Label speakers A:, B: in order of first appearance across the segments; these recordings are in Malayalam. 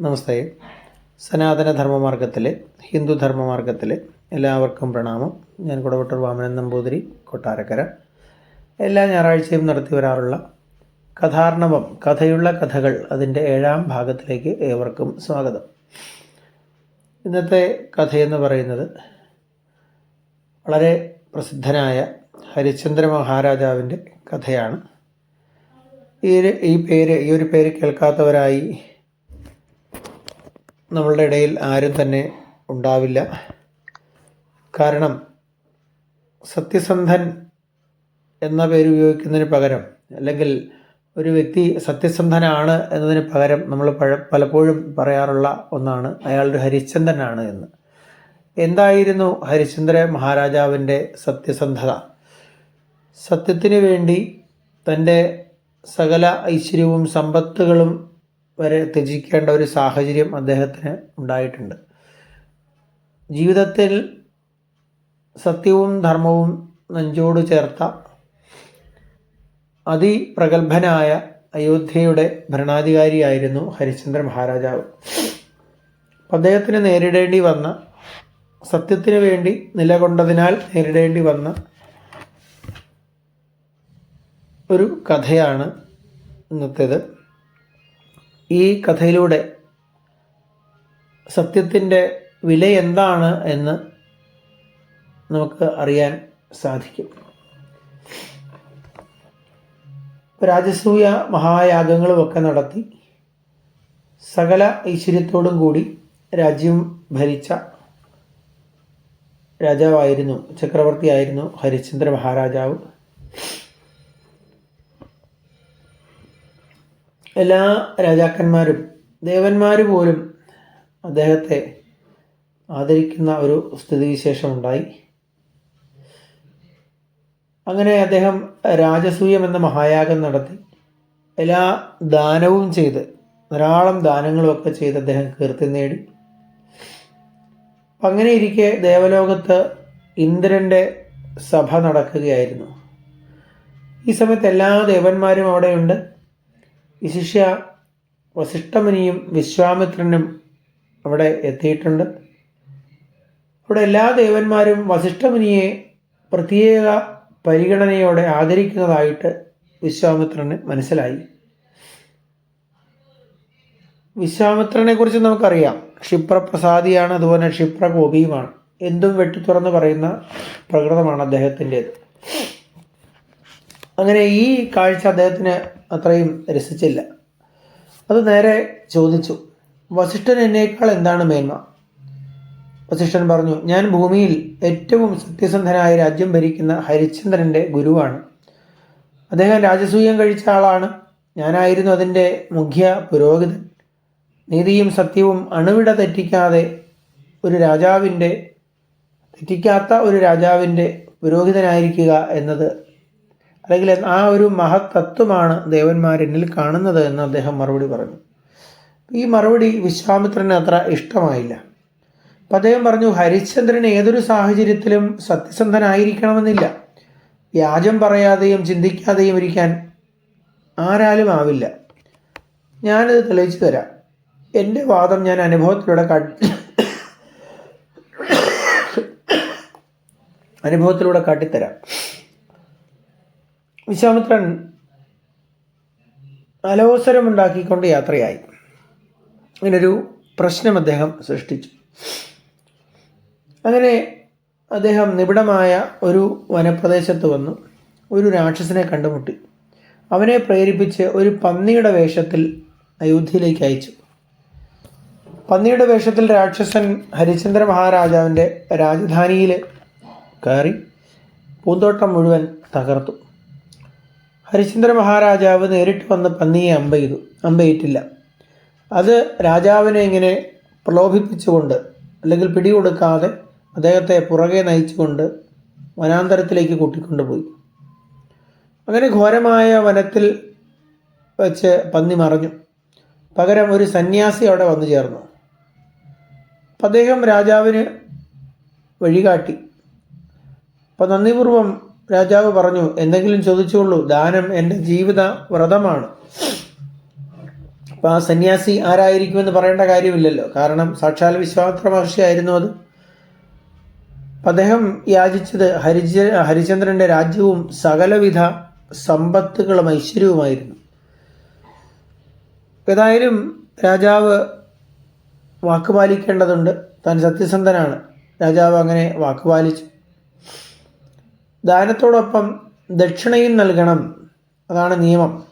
A: നമസ്തേ. സനാതന ധർമ്മമാർഗത്തിലെ ഹിന്ദു എല്ലാവർക്കും പ്രണാമം. ഞാൻ കുടവട്ടൂർ വാമനൻ നമ്പൂതിരി കൊട്ടാരക്കര. എല്ലാ ഞായറാഴ്ചയും നടത്തി വരാറുള്ള കഥാർണവം കഥയുള്ള കഥകൾ അതിന്റെ ഏഴാം ഭാഗത്തിലേക്ക് ഏവർക്കും സ്വാഗതം. ഇന്നത്തെ കഥയെന്ന് പറയുന്നത് വളരെ പ്രസിദ്ധനായ ഹരിശ്ചന്ദ്ര മഹാരാജാവിന്റെ കഥയാണ്. ഈ ഈ പേര് ഈ ഒരു പേര് കേൾക്കാത്തവരായി നമ്മളുടെ ഇടയിൽ ആരും തന്നെ ഉണ്ടാവില്ല. കാരണം സത്യസന്ധൻ എന്ന പേര് ഉപയോഗിക്കുന്നതിന് പകരം അല്ലെങ്കിൽ ഒരു വ്യക്തി സത്യസന്ധനാണ് എന്നതിന് പകരം നമ്മൾ പലപ്പോഴും പറയാറുള്ള ഒന്നാണ് അയാളൊരു ഹരിശ്ചന്ദ്രനാണ് എന്ന്. എന്തായിരുന്നു ഹരിശ്ചന്ദ്ര മഹാരാജാവിന്റെ സത്യസന്ധത? സത്യത്തിന് വേണ്ടി തന്റെ സകല ഐശ്വര്യവും സമ്പത്തുകളും വരെ ത്യജിക്കേണ്ട ഒരു സാഹചര്യം അദ്ദേഹത്തിന് ഉണ്ടായിട്ടുണ്ട്. ജീവിതത്തിൽ സത്യവും ധർമ്മവും നെഞ്ചോട് ചേർത്ത അതിപ്രഗത്ഭനായ അയോധ്യയുടെ ഭരണാധികാരിയായിരുന്നു ഹരിശ്ചന്ദ്ര മഹാരാജാവ്. അദ്ദേഹത്തിന് നേരിടേണ്ടി വന്ന സത്യത്തിന് വേണ്ടി നിലകൊണ്ടതിനാൽ നേരിടേണ്ടി വന്ന ഒരു കഥയാണ് ഇന്നത്തേത്. ഈ കഥയിലൂടെ സത്യത്തിന്റെ വില എന്താണ് എന്ന് നമുക്ക് അറിയാൻ സാധിക്കും. രാജസൂയ മഹായാഗങ്ങളുമൊക്കെ നടത്തി സകല ഐശ്വര്യത്തോടും കൂടി രാജ്യം ഭരിച്ച രാജാവായിരുന്നു ചക്രവർത്തിയായിരുന്നു ഹരിശ്ചന്ദ്ര മഹാരാജാവ്. എല്ലാ രാജാക്കന്മാരും ദേവന്മാർ പോലും അദ്ദേഹത്തെ ആദരിക്കുന്ന ഒരു സ്ഥിതിവിശേഷം ഉണ്ടായി അങ്ങനെ അദ്ദേഹം രാജസൂയം എന്ന മഹായാഗം നടത്തി. എല്ലാ ദാനവും ചെയ്ത് ധാരാളം ദാനങ്ങളുമൊക്കെ ചെയ്ത് അദ്ദേഹം കീർത്തി നേടി. അങ്ങനെ ഇരിക്കെ ദേവലോകത്ത് ഇന്ദ്രന്റെ സഭ നടക്കുകയായിരുന്നു. ഈ സമയത്ത് എല്ലാ ദേവന്മാരും അവിടെയുണ്ട്. വിശിഷ്യ വസിഷ്ഠമുനിയും വിശ്വാമിത്രനും അവിടെ എത്തിയിട്ടുണ്ട്. അവിടെ എല്ലാ ദേവന്മാരും വസിഷ്ഠമുനിയെ പ്രത്യേക പരിഗണനയോടെ ആദരിക്കുന്നതായിട്ട് വിശ്വാമിത്രന് മനസ്സിലായി. വിശ്വാമിത്രനെ കുറിച്ച് നമുക്കറിയാം. ക്ഷിപ്രപ്രസാദിയാണ് അതുപോലെ ക്ഷിപ്രകോപിയുമാണ്. എന്തും വെട്ടിത്തുറന്ന് പറയുന്ന പ്രകൃതമാണ് അദ്ദേഹത്തിന്റേത്. അങ്ങനെ ഈ കാഴ്ച അദ്ദേഹത്തിന് അത്രയും രസിച്ചില്ല. അത് നേരെ ചോദിച്ചു വസിഷ്ഠൻ എന്നേക്കാൾ എന്താണ് മേന്മ? വസിഷ്ഠൻ പറഞ്ഞു ഞാൻ ഭൂമിയിൽ ഏറ്റവും സത്യസന്ധനായ രാജ്യം ഭരിക്കുന്ന ഹരിചന്ദ്രന്റെ ഗുരുവാണ്. അദ്ദേഹം രാജസൂയം കഴിച്ച ആളാണ്. ഞാനായിരുന്നു അതിന്റെ മുഖ്യ പുരോഹിതൻ. നീതിയും സത്യവും അണുവിട തെറ്റിക്കാതെ ഒരു രാജാവിന്റെ തെറ്റിക്കാത്ത ഒരു രാജാവിന്റെ പുരോഹിതനായിരിക്കുക എന്നത് അല്ലെങ്കിൽ ആ ഒരു മഹത്തത്വമാണ് ദേവന്മാരെന്നിൽ കാണുന്നത് എന്ന് അദ്ദേഹം മറുപടി പറഞ്ഞു. ഈ മറുപടി വിശ്വാമിത്രന് അത്ര ഇഷ്ടമായില്ല. അപ്പം അദ്ദേഹം പറഞ്ഞു ഹരിശ്ചന്ദ്രൻ ഏതൊരു സാഹചര്യത്തിലും സത്യസന്ധനായിരിക്കണമെന്നില്ല. വ്യാജം പറയാതെയും ചിന്തിക്കാതെയും ഇരിക്കാൻ ആരാലും ആവില്ല. ഞാനിത് തെളിയിച്ചു തരാം. എന്റെ വാദം ഞാൻ അനുഭവത്തിലൂടെ അനുഭവത്തിലൂടെ കാട്ടിത്തരാം. വിശ്വാമിത്രൻ അലോസരമുണ്ടാക്കിക്കൊണ്ട് യാത്രയായി. അങ്ങനൊരു പ്രശ്നം അദ്ദേഹം സൃഷ്ടിച്ചു. അങ്ങനെ അദ്ദേഹം നിബിഡമായ ഒരു വനപ്രദേശത്ത് വന്നു. ഒരു രാക്ഷസനെ കണ്ടുമുട്ടി. അവനെ പ്രേരിപ്പിച്ച് ഒരു പന്നിയുടെ വേഷത്തിൽ അയോധ്യയിലേക്ക് അയച്ചു. പന്നിയുടെ വേഷത്തിൽ രാക്ഷസൻ ഹരിചന്ദ്ര മഹാരാജാവിന്റെ രാജധാനിയിൽ കയറി പൂന്തോട്ടം മുഴുവൻ തകർത്തു. ഹരിശ്ചന്ദ്ര മഹാരാജാവ് നേരിട്ട് വന്ന് പന്നിയെ അമ്പെയ്തു അമ്പയിട്ടില്ല അത് രാജാവിനെ ഇങ്ങനെ പ്രലോഭിപ്പിച്ചുകൊണ്ട് അല്ലെങ്കിൽ പിടികൊടുക്കാതെ അദ്ദേഹത്തെ പുറകെ നയിച്ചുകൊണ്ട് വനാന്തരത്തിലേക്ക് കൂട്ടിക്കൊണ്ടുപോയി. അങ്ങനെ ഘോരമായ വനത്തിൽ വെച്ച് പന്നി മറഞ്ഞു. പകരം ഒരു സന്യാസി അവിടെ വന്നു ചേർന്നു. അപ്പം അദ്ദേഹം രാജാവിന് വഴികാട്ടി. അപ്പം നന്ദിപൂർവം രാജാവ് പറഞ്ഞു എന്തെങ്കിലും ചോദിച്ചുകൊള്ളൂ ദാനം എന്റെ ജീവിത വ്രതമാണ്. അപ്പോൾ ആ സന്യാസി ആരായിരിക്കുമെന്ന് പറയേണ്ട കാര്യമില്ലല്ലോ. കാരണം സാക്ഷാൽ വിശ്വാമിത്ര മഹർഷിയായിരുന്നു അത്. അദ്ദേഹം യാചിച്ചത് ഹരിച ഹരിചന്ദ്രന്റെ രാജ്യവും സകലവിധ സമ്പത്തുകളും ഐശ്വര്യവുമായിരുന്നു. ഏതായാലും രാജാവ് വാക്കുപാലിക്കേണ്ടതുണ്ട് താൻ സത്യസന്ധനാണ്. രാജാവ് അങ്ങനെ വാക്ക് പാലിച്ചു. ദാനത്തോടൊപ്പം ദക്ഷിണയും നൽകണം. അതാണ് നിയമം.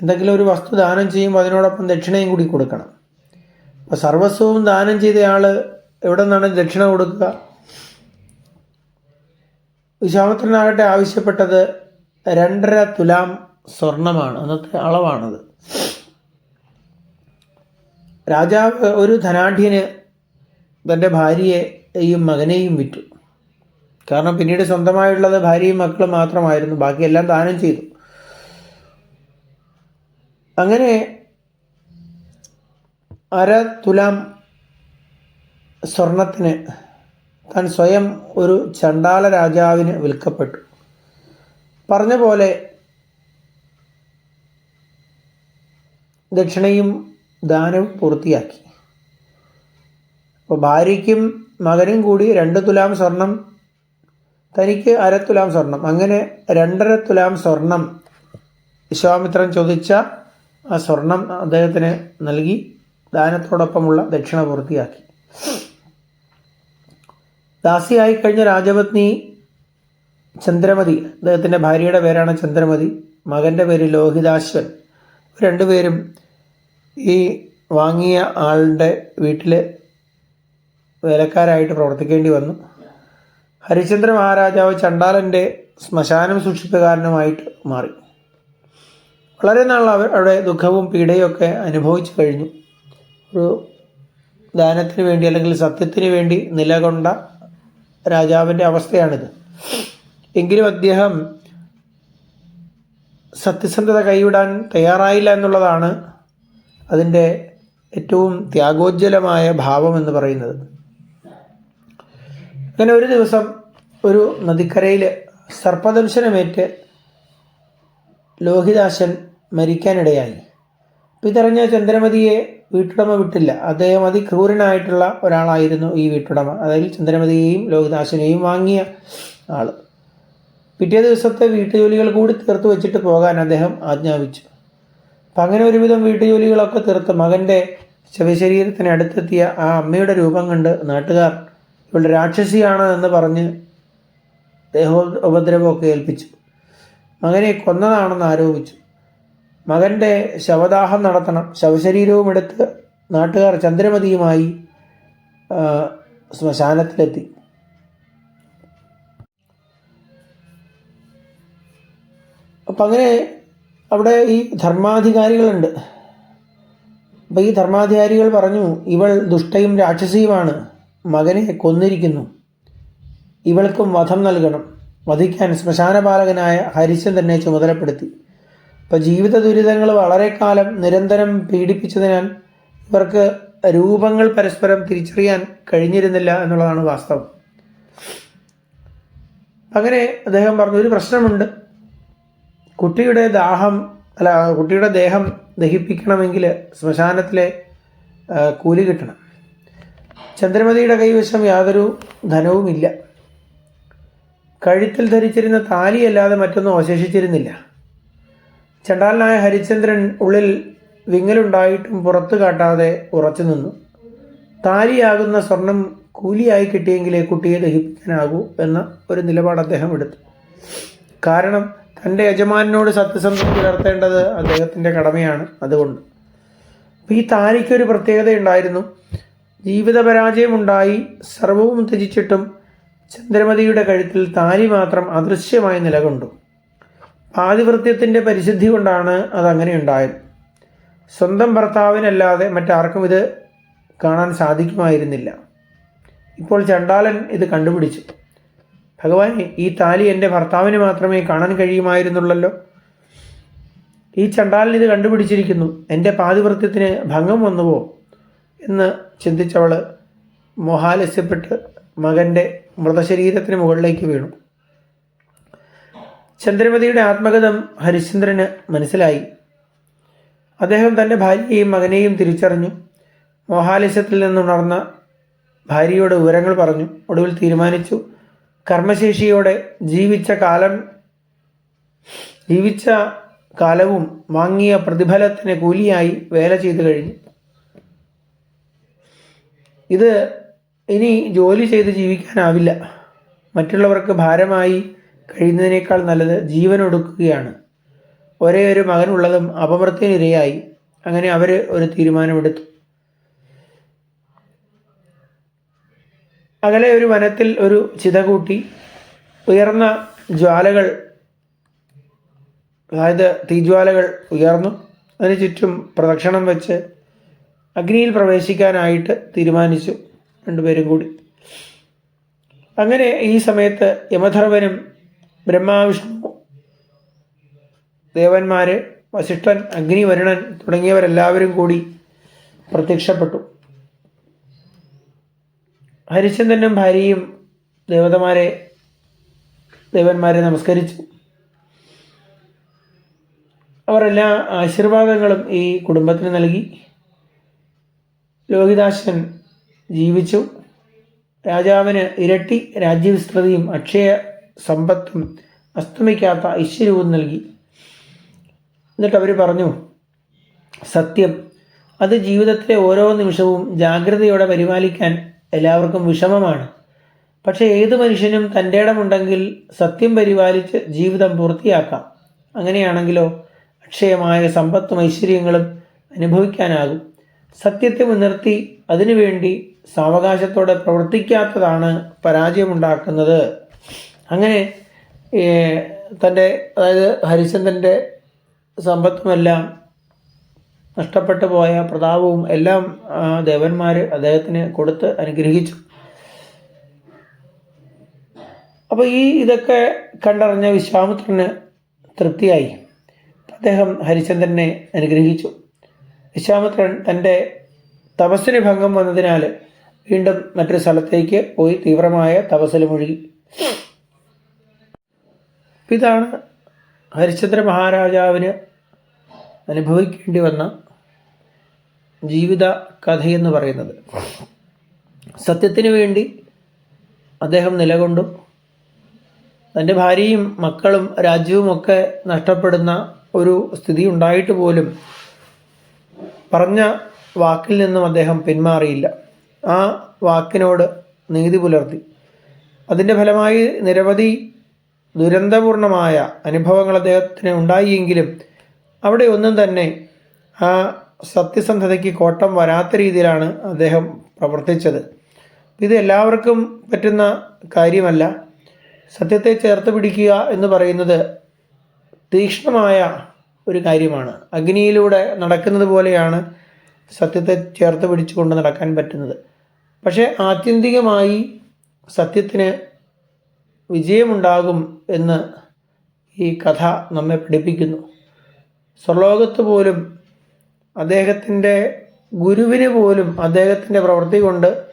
A: എന്തെങ്കിലും ഒരു വസ്തു ദാനം ചെയ്യുമ്പോൾ അതിനോടൊപ്പം ദക്ഷിണയും കൂടി കൊടുക്കണം. അപ്പോൾ സർവസ്വവും ദാനം ചെയ്തയാൾ എവിടെ നിന്നാണ് ദക്ഷിണ കൊടുക്കുക? വിശ്വാമിത്രനാകട്ടെ ആവശ്യപ്പെട്ടത് രണ്ടര തുലാം സ്വർണമാണ്. അന്നത്തെ അളവാണത്. രാജാവ് ഒരു ധനാഢ്യന് തന്റെ ഭാര്യയെയും മകനെയും വിറ്റു. കാരണം പിന്നീട് സ്വന്തമായുള്ളത് ഭാര്യയും മക്കളും മാത്രമായിരുന്നു. ബാക്കിയെല്ലാം ദാനം ചെയ്തു. അങ്ങനെ അര തുലാം സ്വർണത്തിന് താൻ സ്വയം ഒരു ചണ്ടാല രാജാവിന് വിൽക്കപ്പെട്ടു. പറഞ്ഞ പോലെ ദക്ഷിണയും ദാനവും പൂർത്തിയാക്കി. അപ്പോൾ ഭാര്യയ്ക്കും മകനും കൂടി രണ്ട് തുലാം സ്വർണം തനിക്ക് അര തുലാം സ്വർണം. അങ്ങനെ രണ്ടര തുലാം സ്വർണം വിശ്വാമിത്രൻ ചോദിച്ച ആ സ്വർണം അദ്ദേഹത്തിന് നൽകി. ദാനത്തോടൊപ്പമുള്ള ദക്ഷിണ പൂർത്തിയാക്കി. ദാസിയായി കഴിഞ്ഞ രാജപത്നി ചന്ദ്രമതി അദ്ദേഹത്തിന്റെ ഭാര്യയുടെ പേരാണ് ചന്ദ്രമതി മകന്റെ പേര് ലോഹിതാശ്വൻ. രണ്ടുപേരും ഈ വാങ്ങിയ ആളുടെ വീട്ടിൽ വേലക്കാരായിട്ട് പ്രവർത്തിക്കേണ്ടി വന്നു. ഹരിചന്ദ്ര മഹാരാജാവ് ചണ്ടാലന്റെ ശ്മശാനം സൂക്ഷിപ്പുകാരനുമായിട്ട് മാറി. വളരെ നാൾ അവർ അവിടെ ദുഃഖവും പീഡയൊക്കെ അനുഭവിച്ചു കഴിഞ്ഞു. ഒരു ദാനത്തിന് വേണ്ടി അല്ലെങ്കിൽ സത്യത്തിന് വേണ്ടി നിലകൊണ്ട രാജാവിന്റെ അവസ്ഥയാണിത്. എങ്കിലും അദ്ദേഹം സത്യസന്ധത കൈവിടാൻ തയ്യാറായില്ല എന്നുള്ളതാണ് അതിന്റെ ഏറ്റവും ത്യാഗോജ്വലമായ ഭാവം എന്ന് പറയുന്നത്. അങ്ങനെ ഒരു ദിവസം ഒരു നദിക്കരയിൽ സർപ്പദംശനമേറ്റ് ലോഹിദാശൻ മരിക്കാനിടയായി. ഇതറിഞ്ഞ ചന്ദ്രമതിയെ വീട്ടുടമ വിട്ടില്ല. അദ്ദേഹം അതിക്രൂരനായിട്ടുള്ള ഒരാളായിരുന്നു ഈ വീട്ടുടമ. അതായത് ചന്ദ്രമതിയെയും ലോഹിദാശനെയും വാങ്ങിയ ആൾ പിറ്റേ ദിവസത്തെ വീട്ടുജോലികൾ കൂടി തീർത്ത് വെച്ചിട്ട് പോകാൻ അദ്ദേഹം ആജ്ഞാപിച്ചു. അപ്പം അങ്ങനെ ഒരുവിധം വീട്ടുജോലികളൊക്കെ തീർത്ത് മകന്റെ ശവശരീരത്തിന് അടുത്തെത്തിയ ആ അമ്മയുടെ രൂപം കണ്ട് നാട്ടുകാർ ഇവളുടെ രാക്ഷസിയാണ് എന്ന് പറഞ്ഞ് ദേഹോ ഉപദ്രവമൊക്കെ ഏൽപ്പിച്ചു. മകനെ കൊന്നതാണെന്ന് ആരോപിച്ചു. മകന്റെ ശവദാഹം നടത്തണം. ശവശരീരവും എടുത്ത് നാട്ടുകാർ ചന്ദ്രമതിയുമായി ശ്മശാനത്തിലെത്തി. അപ്പം അങ്ങനെ അവിടെ ഈ ധർമാധികാരികളുണ്ട്. അപ്പം ഈ ധർമാധികാരികൾ പറഞ്ഞു ഇവൾ ദുഷ്ടയും രാക്ഷസിയുമാണ്. മകനെ കൊന്നിരിക്കുന്നു. ഇവൾക്കും വധം നൽകണം. വധിക്കാൻ ശ്മശാനപാലകനായ ഹരിശ്ചന്ദ്രനെ ചുമതലപ്പെടുത്തി. ഇപ്പം ജീവിത ദുരിതങ്ങൾ വളരെ കാലം നിരന്തരം പീഡിപ്പിച്ചതിനാൽ ഇവർക്ക് രൂപങ്ങൾ പരസ്പരം തിരിച്ചറിയാൻ കഴിഞ്ഞിരുന്നില്ല എന്നുള്ളതാണ് വാസ്തവം. അങ്ങനെ അദ്ദേഹം പറഞ്ഞു ഒരു പ്രശ്നമുണ്ട്. കുട്ടിയുടെ ദാഹം അല്ല കുട്ടിയുടെ ദേഹം ദഹിപ്പിക്കണമെങ്കിൽ ശ്മശാനത്തിലെ കൂലി കിട്ടണം. ചന്ദ്രമതിയുടെ കൈവശം യാതൊരു ധനവുമില്ല. കഴുത്തിൽ ധരിച്ചിരുന്ന താലിയല്ലാതെ മറ്റൊന്നും അവശേഷിച്ചിരുന്നില്ല. ചണ്ടാലനായ ഹരിചന്ദ്രൻ ഉള്ളിൽ വിങ്ങലുണ്ടായിട്ടും പുറത്തു കാട്ടാതെ ഉറച്ചു നിന്നു. താലിയാകുന്ന സ്വർണം കൂലിയായി കിട്ടിയെങ്കിലേ കുട്ടിയെ ദഹിപ്പിക്കാനാകൂ എന്ന ഒരു നിലപാട് അദ്ദേഹം എടുത്തു. കാരണം തന്റെ യജമാനോട് സത്യസന്ധത പുലർത്തേണ്ടത് അദ്ദേഹത്തിന്റെ കടമയാണ് അതുകൊണ്ട്. അപ്പോൾ ഈ താലിക്കൊരു പ്രത്യേകതയുണ്ടായിരുന്നു. ജീവിത പരാജയമുണ്ടായി സർവവും ത്യജിച്ചിട്ടും ചന്ദ്രമതിയുടെ കഴുത്തിൽ താലി മാത്രം അദൃശ്യമായി നിലകൊണ്ടു. ആദിവൃത്യത്തിന്റെ പരിശുദ്ധി കൊണ്ടാണ് അതങ്ങനെ ഉണ്ടായത്. സ്വന്തം ഭർത്താവിനല്ലാതെ മറ്റാർക്കും ഇത് കാണാൻ സാധിക്കുമായിരുന്നില്ല. ഇപ്പോൾ ചണ്ടാലൻ ഇത് കണ്ടുപിടിച്ചു. ഭഗവാൻ ഈ താലി എന്റെ ഭർത്താവിന് മാത്രമേ കാണാൻ കഴിയുമായിരുന്നുള്ളല്ലോ. ഈ ചണ്ടാലൻ ഇത് കണ്ടുപിടിച്ചിരിക്കുന്നു. എന്റെ പാതിവൃത്യത്തിന് ഭംഗം വന്നുവോ? എന്ന് ചിന്തിച്ചവൾ മോഹാലസ്യപ്പെട്ട് മകന്റെ മൃതശരീരത്തിന് മുകളിലേക്ക് വീണു. ചന്ദ്രമതിയുടെ ആത്മഗതം ഹരിശ്ചന്ദ്രന് മനസ്സിലായി. അദ്ദേഹം തന്റെ ഭാര്യയെയും മകനെയും തിരിച്ചറിഞ്ഞു. മോഹാലസ്യത്തിൽ നിന്നുണർന്ന ഭാര്യയോട് വിവരങ്ങൾ പറഞ്ഞു. ഒടുവിൽ തീരുമാനിച്ചു. കർമ്മശേഷിയോടെ ജീവിച്ച കാലം ജീവിച്ച കാലവും വാങ്ങിയ പ്രതിഫലത്തിന് കൂലിയായി വേല ചെയ്തു കഴിഞ്ഞു. ഇത് ഇനി ജോലി ചെയ്ത് ജീവിക്കാനാവില്ല. മറ്റുള്ളവർക്ക് ഭാരമായി കഴിയുന്നതിനേക്കാൾ നല്ലത് ജീവൻ ഒടുക്കുകയാണ് ഒരേ ഒരു മകനുള്ളതും അപമൃത്യനിരയായി അങ്ങനെ അവർ ഒരു തീരുമാനമെടുത്തു. അകലെ ഒരു വനത്തിൽ ഒരു ചിത കൂട്ടി ഉയർന്ന ജ്വാലകൾ അതായത് തീജ്വാലകൾ ഉയർന്നു. അതിന് ചുറ്റും പ്രദക്ഷിണം വെച്ച് അഗ്നിയിൽ പ്രവേശിക്കാനായിട്ട് തീരുമാനിച്ചു രണ്ടുപേരും കൂടി. അങ്ങനെ ഈ സമയത്ത് യമധർവനും ബ്രഹ്മാവിഷ്ണു ദേവന്മാർ വസിഷ്ഠൻ അഗ്നിവരുണൻ തുടങ്ങിയവരെല്ലാവരും കൂടി പ്രത്യക്ഷപ്പെട്ടു. ഹരിചന്ദ്രനും ഭാര്യയും ദേവതമാരെ ദേവന്മാരെ നമസ്കരിച്ചു. അവരെല്ലാ ആശീർവാദങ്ങളും ഈ കുടുംബത്തിന് നൽകി. ലോഹിതാശൻ ജീവിച്ചു. രാജാവിന് ഇരട്ടി രാജ്യവിസ്തൃതിയും അക്ഷയ സമ്പത്തും അസ്തമിക്കാത്ത ഐശ്വര്യവും നൽകി. എന്നിട്ട് അവർ പറഞ്ഞു സത്യം അത് ജീവിതത്തിലെ ഓരോ നിമിഷവും ജാഗ്രതയോടെ പരിപാലിക്കാൻ എല്ലാവർക്കും വിഷമമാണ്. പക്ഷേ ഏത് മനുഷ്യനും തന്റെ ഇടമുണ്ടെങ്കിൽ സത്യം പരിപാലിച്ച് ജീവിതം പൂർത്തിയാക്കാം. അങ്ങനെയാണെങ്കിലോ അക്ഷയമായ സമ്പത്തും ഐശ്വര്യങ്ങളും അനുഭവിക്കാനാകും. സത്യത്തെ മുൻനിർത്തി അതിനുവേണ്ടി സാവകാശത്തോടെ പ്രവർത്തിക്കാത്തതാണ് പരാജയമുണ്ടാക്കുന്നത്. അങ്ങനെ തന്റെ അതായത് ഹരിചന്ദ്രന്റെ സമ്പത്തുമെല്ലാം നഷ്ടപ്പെട്ടു പോയ പ്രതാപവും എല്ലാം ദേവന്മാർ അദ്ദേഹത്തിന് കൊടുത്ത് അനുഗ്രഹിച്ചു. അപ്പോൾ ഈ ഇതൊക്കെ കണ്ടറിഞ്ഞ വിശ്വാമിത്രന് തൃപ്തിയായി. അദ്ദേഹം ഹരിചന്ദ്രനെ അനുഗ്രഹിച്ചു. വിശ്വാമിത്രൻ തന്റെ തപസ്സിന് ഭംഗം വന്നതിനാൽ വീണ്ടും മറ്റൊരു സ്ഥലത്തേക്ക് പോയി തീവ്രമായ തപസ്സിൽ മുഴുകി ഇതാണ് ഹരിശ്ചന്ദ്ര മഹാരാജാവിന് അനുഭവിക്കേണ്ടി വന്ന ജീവിത കഥയെന്ന് പറയുന്നത്. സത്യത്തിന് വേണ്ടി അദ്ദേഹം നിലകൊണ്ടു തന്റെ ഭാര്യയും മക്കളും രാജ്യവുമൊക്കെ നഷ്ടപ്പെടുന്ന ഒരു സ്ഥിതി ഉണ്ടായിട്ട് പോലും പറഞ്ഞ വാക്കിൽ നിന്നും അദ്ദേഹം പിന്മാറിയില്ല. ആ വാക്കിനോട് നീതി പുലർത്തി. അതിന്റെ ഫലമായി നിരവധി ദുരന്തപൂർണമായ അനുഭവങ്ങൾ അദ്ദേഹത്തിന് ഉണ്ടായിയെങ്കിലും അവിടെ ഒന്നും തന്നെ ആ സത്യസന്ധതയ്ക്ക് കോട്ടം വരാത്ത രീതിയിലാണ് അദ്ദേഹം പ്രവർത്തിച്ചത്. ഇത് എല്ലാവർക്കും പറ്റുന്ന കാര്യമല്ല. സത്യത്തെ ചേർത്ത് പിടിക്കുക എന്ന് പറയുന്നത് തീക്ഷ്ണമായ ഒരു കാര്യമാണ്. അഗ്നിയിലൂടെ നടക്കുന്നത് പോലെയാണ് സത്യത്തെ ചേർത്ത് പിടിച്ചുകൊണ്ട് നടക്കാൻ പറ്റുന്നത്. പക്ഷേ ആത്യന്തികമായി സത്യത്തിന് വിജയമുണ്ടാകും എന്ന് ഈ കഥ നമ്മെ പഠിപ്പിക്കുന്നു. സ്വർലോകത്ത് പോലും അദ്ദേഹത്തിന്റെ ഗുരുവിന് പോലും അദ്ദേഹത്തിന്റെ പ്രവൃത്തി കൊണ്ട്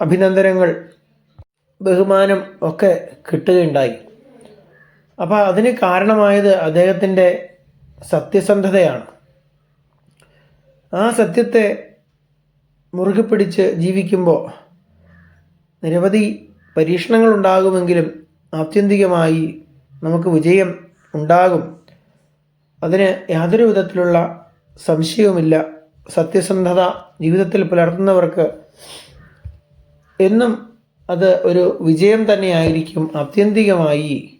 A: അഭിനന്ദനങ്ങൾ ബഹുമാനം ഒക്കെ കിട്ടുകയുണ്ടായി. അപ്പോൾ അതിന് കാരണമായത് അദ്ദേഹത്തിന്റെ സത്യസന്ധതയാണ്. ആ സത്യത്തെ മുറുകെ പിടിച്ച് ജീവിക്കുമ്പോൾ നിരവധി പരീക്ഷണങ്ങൾ ഉണ്ടാകുമെങ്കിലും ആത്യന്തികമായി നമുക്ക് വിജയം ഉണ്ടാകും. അതിന് യാതൊരു വിധത്തിലുള്ള സംശയവുമില്ല. സത്യസന്ധത ജീവിതത്തിൽ പുലർത്തുന്നവർക്ക് എന്നും അത് ഒരു വിജയം തന്നെയായിരിക്കും. ആത്യന്തികമായി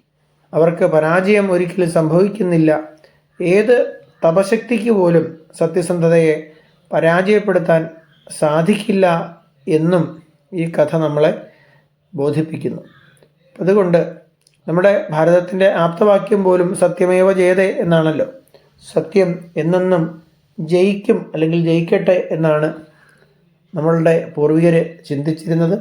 A: അവർക്ക് പരാജയം ഒരിക്കലും സംഭവിക്കുന്നില്ല. ഏത് തപശക്തിക്ക് പോലും സത്യസന്ധതയെ പരാജയപ്പെടുത്താൻ സാധിക്കില്ല എന്നും ഈ കഥ നമ്മളെ ബോധിപ്പിക്കുന്നു. അതുകൊണ്ട് നമ്മുടെ ഭാരതത്തിന്റെ ആപ്തവാക്യം പോലും സത്യമേവ ജയതേ എന്നാണല്ലോ. സത്യം എന്നെന്നും ജയിക്കും അല്ലെങ്കിൽ ജയിക്കട്ടെ എന്നാണ് നമ്മളുടെ പൂർവികർ ചിന്തിച്ചിരുന്നത്.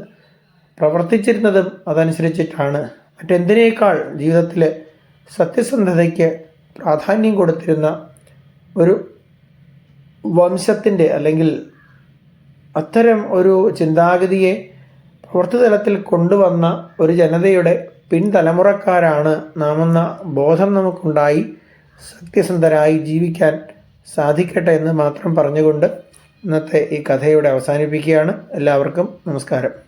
A: പ്രവർത്തിച്ചിരുന്നതും അതനുസരിച്ചിട്ടാണ്. മറ്റെന്തിനേക്കാൾ ജീവിതത്തിൽ സത്യസന്ധതയ്ക്ക് പ്രാധാന്യം കൊടുത്തിരുന്ന ഒരു വംശത്തിന്റെ അല്ലെങ്കിൽ അത്തരം ഒരു ചിന്താഗതിയെ പ്രവൃത്തിതലത്തിൽ കൊണ്ടുവന്ന ഒരു ജനതയുടെ പിൻതലമുറക്കാരാണ് നാമെന്ന ബോധം നമുക്കുണ്ടായി സത്യസന്ധരായി ജീവിക്കാൻ സാധിക്കട്ടെ എന്ന് മാത്രം പറഞ്ഞുകൊണ്ട് ഇന്നത്തെ ഈ കഥയുടെ അവസാനിപ്പിക്കുകയാണ്. എല്ലാവർക്കും നമസ്കാരം.